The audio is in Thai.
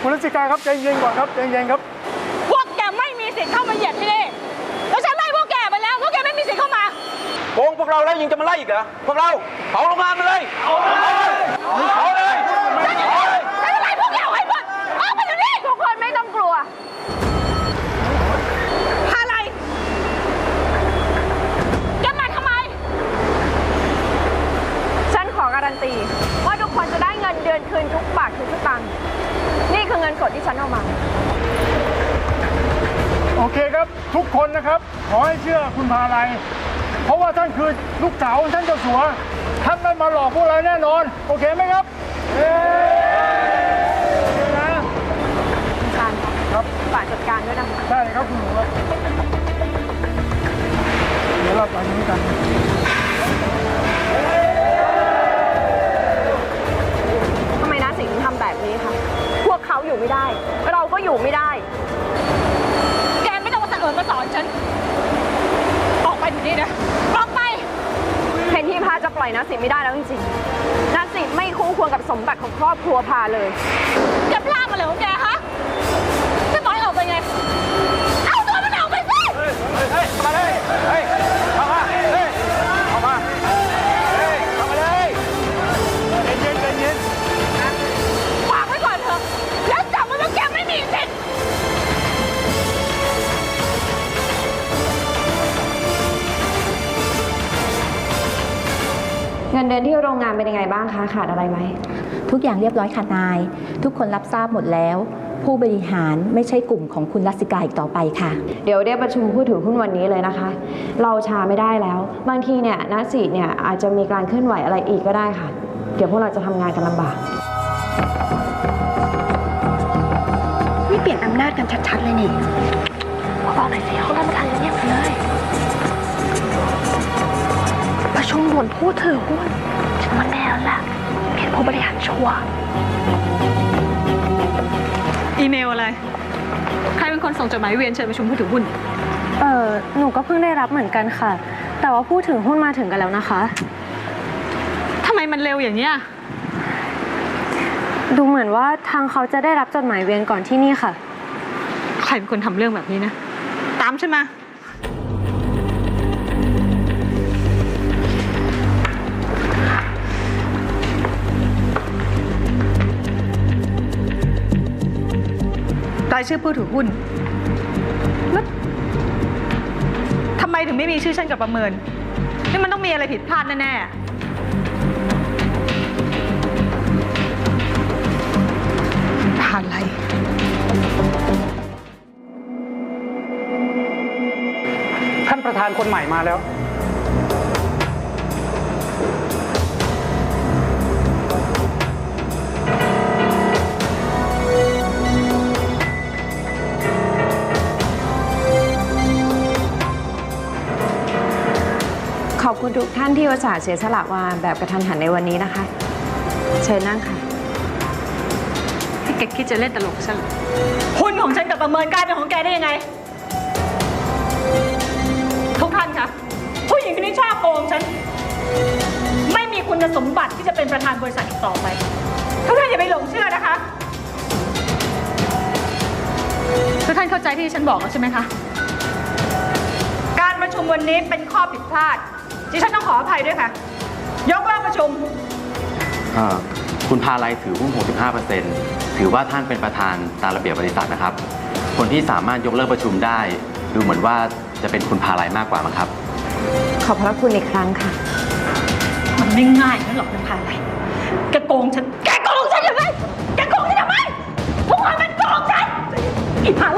คุณรัชกาครับใจเย็นก่อนครับใจเย็นครับ พวกแกไม่มีสิทธิ์เข้ามาเหยียดที่นี่ แล้วฉันไล่พวกแกไปแล้ว พวกแกไม่มีสิทธิ์เข้ามา โกงพวกเราแล้วยังจะมาไล่อีกเหรอ พวกเราเผาโรงงานมาเลย เผาเลยเผาเลย ฉันจะฉันจะไล่พวกแกออกให้หมดออกไปเดี๋ยวนี้ ทุกคนไม่ต้องกลัว อะไรแกมาทำไม ฉันขอการันตี ว่าทุกคนจะได้เงินเดือนคืนทุกบาททุกสตางค์นี่คือเงินสดที่ฉันเอามา โอเคครับ ทุกคนนะครับ ขอให้เชื่อคุณพาลัย เพราะว่าท่านคือลูกสาวของท่านเจ้าสัว ท่านไม่มาหลอกพวกเราแน่นอน โอเคไหมครับเอ๊โอเคนะการครับฝากจัดการด้วยนะคะ ใช่ครับคุณหนูครับเดี๋ยวเราไปนี้กัน สิไม่ได้แล้วจริงๆนัสิไม่คู่ควรกับสมบัติของครอบครัวพาเลย แกพลาดมาเลยของแก เงินเดือนที่โรงงานเป็นยังไงบ้างคะขาดอะไรไหมทุกอย่างเรียบร้อยค่ะนาย ทุกคนรับทราบหมดแล้ว ผู้บริหารไม่ใช่กลุ่มของคุณรัสสิกาอีกต่อไปค่ะ เดี๋ยวเรียกประชุมผู้ถือหุ้นวันนี้เลยนะคะ เราช้าไม่ได้แล้ว บางทีเนี่ยนัสิเนี่ยอาจจะมีการเคลื่อนไหวอะไรอีกก็ได้ค่ะ เดี๋ยวพวกเราจะทำงานกันลำบาก นี่เปลี่ยนอำนาจกันชัดๆเลยนี่บอกหน่อยสิเขาท่านประธานจะเงียบไปเลย ประชุมด่วนผู้ถือหุ้นฉันว่าแน่แล้วล่ะเปลี่ยนผู้บริหารชัวร์อีเมลอะไร ใครเป็นคนส่งจดหมายเวียนเชิญประชุมผู้ถือหุ้น เออหนูก็เพิ่งได้รับเหมือนกันค่ะ แต่ว่าผู้ถือหุ้นมาถึงกันแล้วนะคะทำไมมันเร็วอย่างเนี้ยดูเหมือนว่าทางเขาจะได้รับจดหมายเวียนก่อนที่นี่ค่ะ ใครเป็นคนทำเรื่องแบบนี้นะ ตามฉันมา รายชื่อผู้ถือหุ้นแล้วทำไมถึงไม่มีชื่อฉันกับประเมิน นี่มันต้องมีอะไรผิดพลาดแน่ๆ ผ่านอะไร ท่านประธานคนใหม่มาแล้ว คุณทุกท่านที่อุตส่าห์เสียสละมาแบบกระทันหันในวันนี้นะคะ เชิญนั่งค่ะ ที่แกคิดจะเล่นตลกกับฉันเหรอหุ้นของฉันกับประเมินกลายเป็นของแกได้ยังไง ทุกท่านคะผู้หญิงคนนี้ชอบโกงฉัน ไม่มีคุณสมบัติที่จะเป็นประธานบริษัทอีกต่อไป ทุกท่านอย่าไปหลงเชื่อนะคะ ทุกท่านเข้าใจที่ฉันบอกแล้วใช่ไหมคะ การประชุมวันนี้เป็นข้อผิดพลาด ดิฉันต้องขออภัยด้วยค่ะ ยกเลิกประชุมคุณพาลัยถือหุ้น 65%ถือว่าท่านเป็นประธานตามระเบียบบริษัทนะครับ คนที่สามารถยกเลิกประชุมได้ ดูเหมือนว่าจะเป็นคุณพาลัยมากกว่ามั้งครับ ขอบพระคุณอีกครั้งค่ะ มันไม่ง่ายนั่นหรอกคุณพาลัยแกโกงฉัน แกโกงฉันทำไมแกโกงฉันทำไมพวกมันโกงฉันอีพาล